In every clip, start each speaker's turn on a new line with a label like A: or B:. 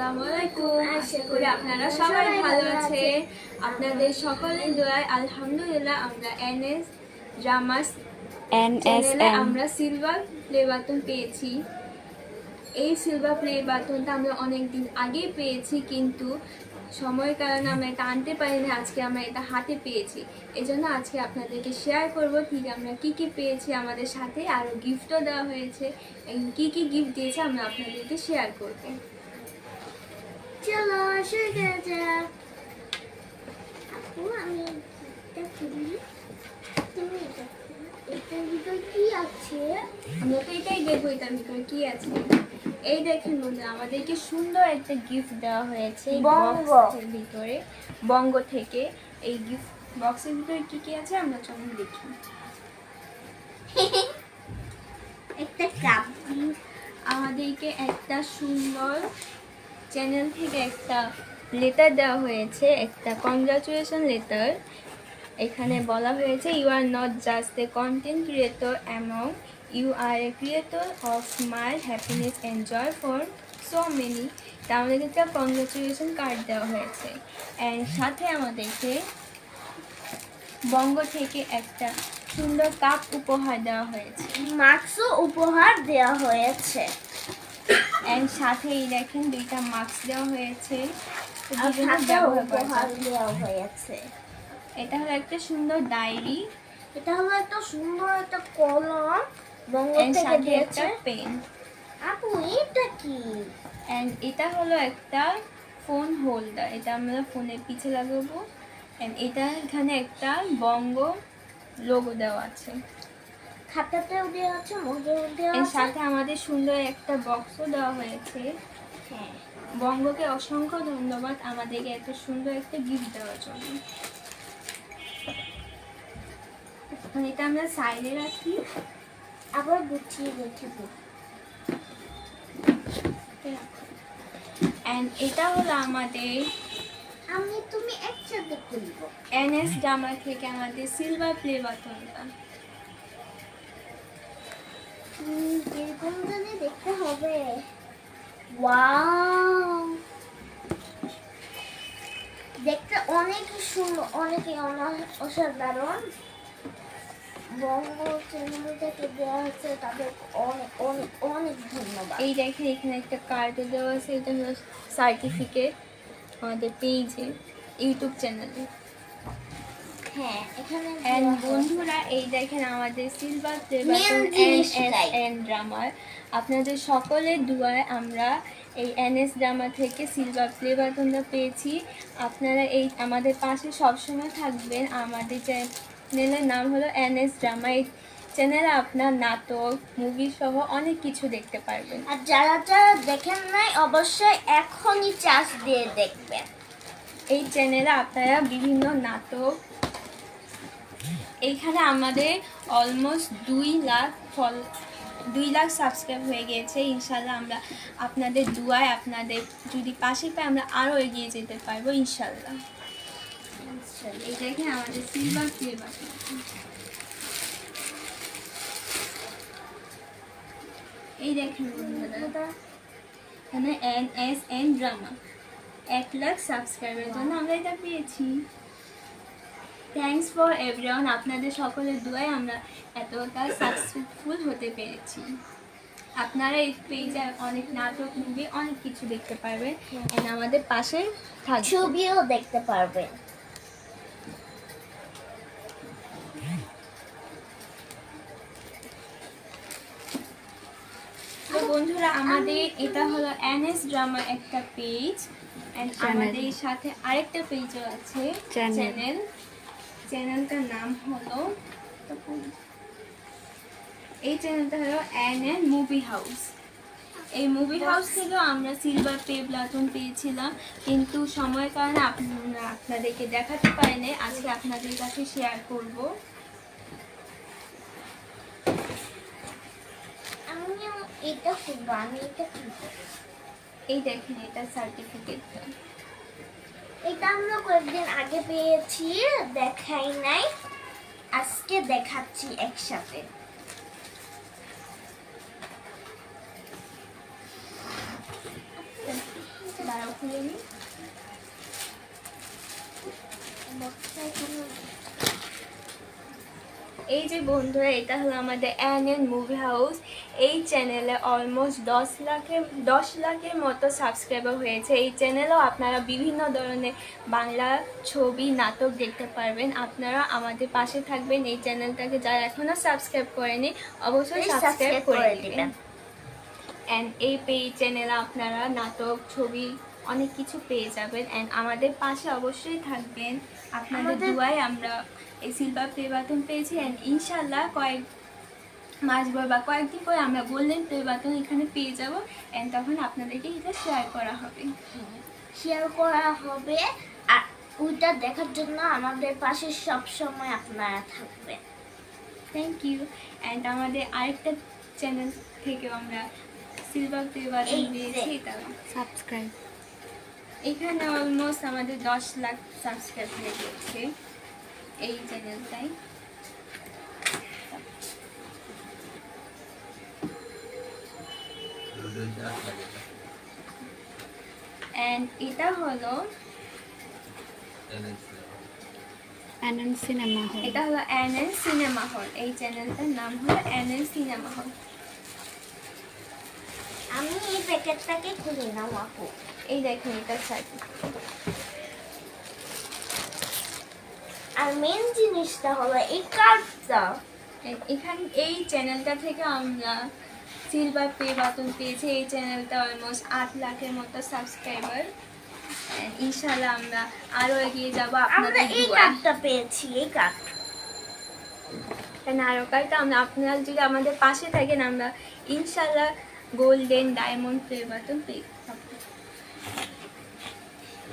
A: আসসালামু আলাইকুম। আশা করি আপনারা সবাই ভালো আছে আপনাদের সকলের দোয়ায় আলহামদুলিল্লাহ আমরা এনএস ড্রামাস চ্যানেলে আমরা সিলভার প্লে বাটন পেয়েছি। এই সিলভার প্লে বাটনটা আমরা অনেক দিন আগেই পেয়েছি কিন্তু সময়ের কারণে আমরা এটা আনতে পারিনি আজকে আমরা এটা হাতে পেয়েছি। এজন্য আজকে আপনাদেরকে শেয়ার করব ঠিক আমরা কি কি পেয়েছি আমাদের সাথে আরও গিফটও দেওয়া হয়েছে। কি কি গিফট দিয়েছে আমরা আপনাদেরকে শেয়ার করব।
B: চলো
A: দেখেন বন্ধু আমাদেরকে সুন্দর একটা গিফট দেওয়া হয়েছে। বক্সের ভিতরে বঙ্গ থেকে এই গিফট বক্সের ভিতরে কি কি আছে আমরা চলুন দেখি
B: একটা কাপ
A: আমাদেরকে একটা সুন্দর চ্যানেল থেকে একটা লেটার দেওয়া হয়েছে, একটা কংগ্রাচুলেশন লেটার এখানে বলা হয়েছে you are not just a content creator among you are a creator of smile happiness and joy for so many তা আমাদেরকে একটা কংগ্রাচুলেশন কার্ড দেওয়া হয়েছে। অ্যান্ড সাথে আমাদেরকে বঙ্গ থেকে একটা সুন্দর কাপ উপহার দেওয়া হয়েছে।
B: মাস্কও উপহার দেওয়া হয়েছে।
A: এন্ড সাথে এই দেখেন দুইটা মাস্ক দেওয়া হয়েছে।
B: দেওয়া
A: এটা হলো একটা সুন্দর ডায়েরি।
B: এটা হলো একটা সুন্দর একটা কলম বঙ্গ থেকে দিয়েছে।
A: পেন।
B: আপু এটা কি?
A: এন্ড এটা হলো একটা ফোন হোল্ডার এটা আমরা ফোনের পিছে লাগাবো। এন্ড এটা এখানে একটা বঙ্গ লোগো দেওয়া আছে।
B: খাতাতেও দেওয়া আছে মগেও দেওয়া
A: এর সাথে আমাদের সুন্দর একটা বক্সও দেওয়া হয়েছে।
B: হ্যাঁ।
A: বঙ্গকে অসংখ্য ধন্যবাদ আমাদেরকে এত সুন্দর একটা গিফট দেওয়ার জন্য। এটা আমরা সাইডে রাখি।
B: আবার গুছিয়ে রেখে
A: অ্যান্ড এটা হলো আমাদের
B: আমি তুমি একসাথে খুলবো
A: এনএস ডামা থেকে আমাদের সিলভার প্লে বাটনটা
B: দেখতে হবে। ওয়াও। দেখতে সুন্দর অনেকই অনা- অসাধারণ। বঙ্গ দেওয়া হচ্ছে তাদের অনেক ধন্যবাদ।
A: এই দেখেন, এখানে একটা দেওয়া আছে, এটা হলো সার্টিফিকেট আমাদের পেজে ইউটিউব চ্যানেলে
B: হ্যাঁ এখানে
A: বন্ধুরা এই দেখেন আমাদের সিলভার। এন ড্রামার আপনাদের সকলের দুয়ায় আমরা এই এনএস ড্রামা থেকে সিলভার প্লে বাটনটা পেয়েছি। আপনারা এই আমাদের পাশে সবসময় থাকবেন। আমাদের চ্যানেলের নাম হলো এনএস ড্রামা এই চ্যানেলে আপনার নাটক মুভি সহ অনেক কিছু দেখতে পারবেন।
B: আর যারা যারা দেখেন নাই অবশ্যই এখনই চার্জ দিয়ে দেখবেন।
A: এই চ্যানেলে আপনারা বিভিন্ন নাটক এইখানে আমাদের অলমোস্ট দুই লাখ ফল, দুই লাখ সাবস্ক্রাইব হয়ে গিয়েছে। ইনশাল্লাহ আমরা আপনাদের দুয়ায়, আপনাদের যদি পাশে পাই আমরা আরও এগিয়ে যেতে পারব ইনশাল্লাহ এই দেখেন আমাদের সিলভার প্লে এই দেখেন এন এস এন ড্রামা এক লাখ সাবস্ক্রাইবের জন্য আমরা এটা পেয়েছি। থ্যাংকস ফর এভরিওয়ান আপনাদের সকলের দুয়ায় আমরা এতটা সাকসেসফুল হতে পেরেছি। আপনারা এই পেজে অনেক নাটক মুভি অনেক কিছু দেখতে পারবেন। আমাদের পাশে
B: ছবিও দেখতে পারবেন।
A: বন্ধুরা আমাদের এটা হলো এনএস ড্রামা একটা পেজ এন্ড আমাদের সাথে আরেকটা পেজও আছে। চ্যানেল চ্যানেলটার নাম হলো এই চ্যানেলটা হলো এন এন মুভি হাউস। এই মুভি হাউস থেকেও আমরা সিলভার পে প্লাটন পেয়েছিলাম কিন্তু সময়ের কারণে আপনারা আপনাদেরকে দেখাতে পারিনি। আজকে আপনাদের কাছে শেয়ার করব।
B: আমি এটা এটা
A: এই দেখেন এটা সার্টিফিকেটটা
B: এটা আমরা কয়েকদিন আগে পেয়েছি, দেখাই নাই। আজকে দেখাচ্ছি একসাথে।
A: এই যে বন্ধুরা, এটা হলো আমাদের অ্যান এন মুভি হাউস এই চ্যানেলে অলমোস্ট দশ লাখের দশ লাখের মতো সাবস্ক্রাইবার হয়েছে। এই চ্যানেলেও আপনারা বিভিন্ন ধরনের বাংলা ছবি নাটক দেখতে পারবেন। আপনারা আমাদের পাশে থাকবেন। এই চ্যানেলটাকে যারা এখনও সাবস্ক্রাইব করেনি অবশ্যই সাবস্ক্রাইব করে দেবেন। অ্যান্ড এই পেয়ে চ্যানেলে আপনারা নাটক ছবি অনেক কিছু পেয়ে যাবেন। অ্যান্ড আমাদের পাশে অবশ্যই থাকবেন। আপনাদের দুয়ায় আমরা এই সিলভার প্লে বাটন পেয়েছি। অ্যান্ড ইনশাল্লাহ কয়েক মাস পর বা কয়েকদিন পরে আমরা গোল্ডেন প্লে বাটন এখানে পেয়ে যাব। অ্যান্ড তখন আপনাদেরকে এটা শেয়ার করা হবে।
B: শেয়ার করা হবে। আর ওইটা দেখার জন্য আমাদের পাশে সব সময় আপনারা থাকবেন।
A: থ্যাংক ইউ অ্যান্ড আমাদের আরেকটা চ্যানেল থেকেও আমরা সিলভার প্লে বাটন এটা।
C: সাবস্ক্রাইব
A: এখানে অলমোস্ট আমাদের দশ লাখ সাবস্ক্রাইব হয়ে গেছে এই চ্যানেলটাই অ্যান্ড এটা হলো
C: অ্যানন সিনেমা হল
A: এটা হলো এন এন সিনেমা হল এই চ্যানেলটার নাম হলো এন এন সিনেমা হল
B: আমি এই প্যাকেটটাকে খুলে নাও আপু।
A: এই দেখুন এটা সার্টিফিকেট
B: আর মেন জিনিসটা হলো এই কার্ডটা
A: এখানে এই চ্যানেলটা থেকে আমরা সিলভার পে বাটন পেয়েছে এই চ্যানেলটা অলমোস্ট আট লাখের মতো সাবস্ক্রাইবার ইনশাল্লাহ আমরা আরও এগিয়ে যাব
B: আপনারা
A: আপনাদের
B: এই কার্ডটা পেয়েছি এই কার্ড
A: আরও কালটা আমরা আপনারা যদি আমাদের পাশে থাকেন আমরা ইনশাল্লাহ গোল্ডেন ডায়মন্ড প্লে বাটন পেয়ে।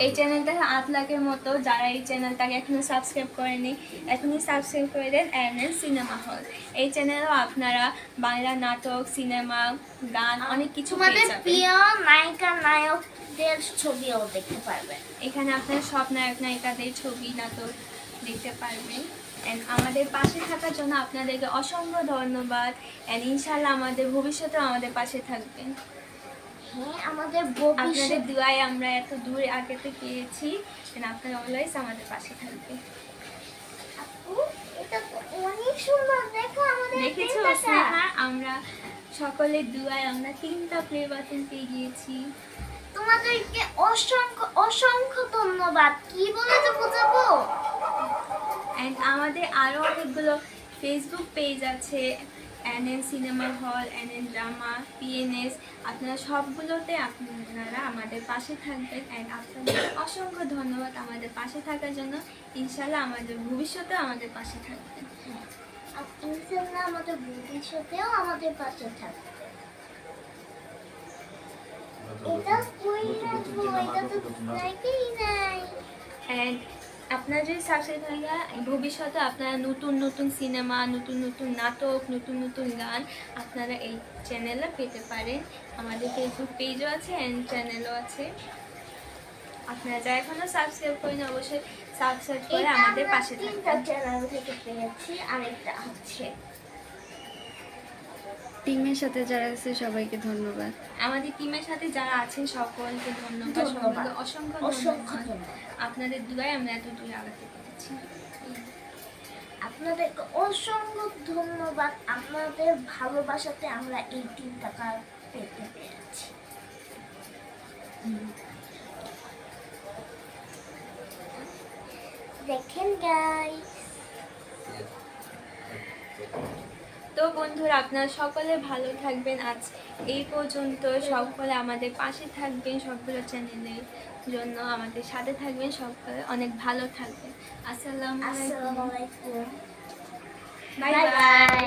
A: এই চ্যানেলটা আট লাখের মতো যারা এই চ্যানেলটাকে এখনও সাবস্ক্রাইব করেনি এখনই সাবস্ক্রাইব করে দেন এন সিনেমা হল এই চ্যানেলেও আপনারা বাংলা নাটক সিনেমা গান অনেক কিছু যাবেন।
B: প্রিয় নায়িকা নায়কদের ছবিও দেখতে পারবেন।
A: এখানে আপনারা সব নায়ক নায়িকাদের ছবি নাটক দেখতে পারবেন। অ্যান্ড আমাদের পাশে থাকার জন্য আপনাদেরকে অসংখ্য ধন্যবাদ। অ্যান্ড ইনশাল্লাহ আমাদের ভবিষ্যতেও আমাদের পাশে থাকবেন।
B: আমাদের
A: আপনাদের দুয়ায় আমরা এত দূর আগেতে পেয়েছি আপনারা অলওয়েজ আমাদের পাশে
B: সুন্দর।
A: দেখেছ। স্নেহা? আমরা সকলের দুয়ায় আমরা তিনটা প্লে বাটন পেয়ে গিয়েছি।
B: তোমাদেরকে অসংখ্য অসংখ্য ধন্যবাদ। কি বলে তো বোঝাবো?
A: অ্যান্ড আমাদের আরও অনেকগুলো ফেসবুক পেজ আছে। N N cinema hall N N drama PNS আপনারা সবগুলোতে আপনারা আমাদের পাশে থাকবেন অ্যান্ড আপনাদের অসংখ্য ধন্যবাদ আমাদের পাশে থাকার জন্য। ইনশাল্লাহ আমাদের ভবিষ্যতে আমাদের পাশে থাকবেন।
B: আর ইনশাল্লাহ আমাদের ভবিষ্যতেও আমাদের পাশে থাকবে এটা কই রাখব এটা তো জায়গাই নাই।
A: অ্যান্ড আপনারা যদি সাকসেস হয়ে যায় ভবিষ্যতে আপনারা নতুন নতুন সিনেমা নতুন নতুন নাটক নতুন নতুন গান আপনারা এই চ্যানেলে পেতে পারেন। আমাদের ফেসবুক পেজও আছে অ্যান্ড চ্যানেলও আছে। আপনারা যা এখনও সাবস্ক্রাইব করেন অবশ্যই সাবস্ক্রাইব করে আমাদের পাশে থাকবেন।
B: চ্যানেল থেকে পেয়েছি। আরেকটা হচ্ছে
C: টিমের সাথে যারা আছে সবাইকে ধন্যবাদ।
A: আমাদের টিমের সাথে যারা আছেন সকলকে ধন্যবাদ। সকলকে অসংখ্য
B: অসংখ্য
A: আপনাদের দুয়ায় আমরা এত দূরে আগাতে পেরেছি।
B: আপনাদেরকে অসংখ্য ধন্যবাদ। আপনাদের ভালোবাসাতে আমরা এই তিন টাকা পেতে পেরেছি। দেখেন গাইস
A: তো বন্ধুরা আপনারা সকলে ভালো থাকবেন। আজ এই পর্যন্ত সকলে আমাদের পাশে থাকবেন সবগুলো চ্যানেলের জন্য। আমাদের সাথে থাকবেন সকলে। অনেক ভালো থাকবেন। আসসালামু আলাইকুম। Bye
B: bye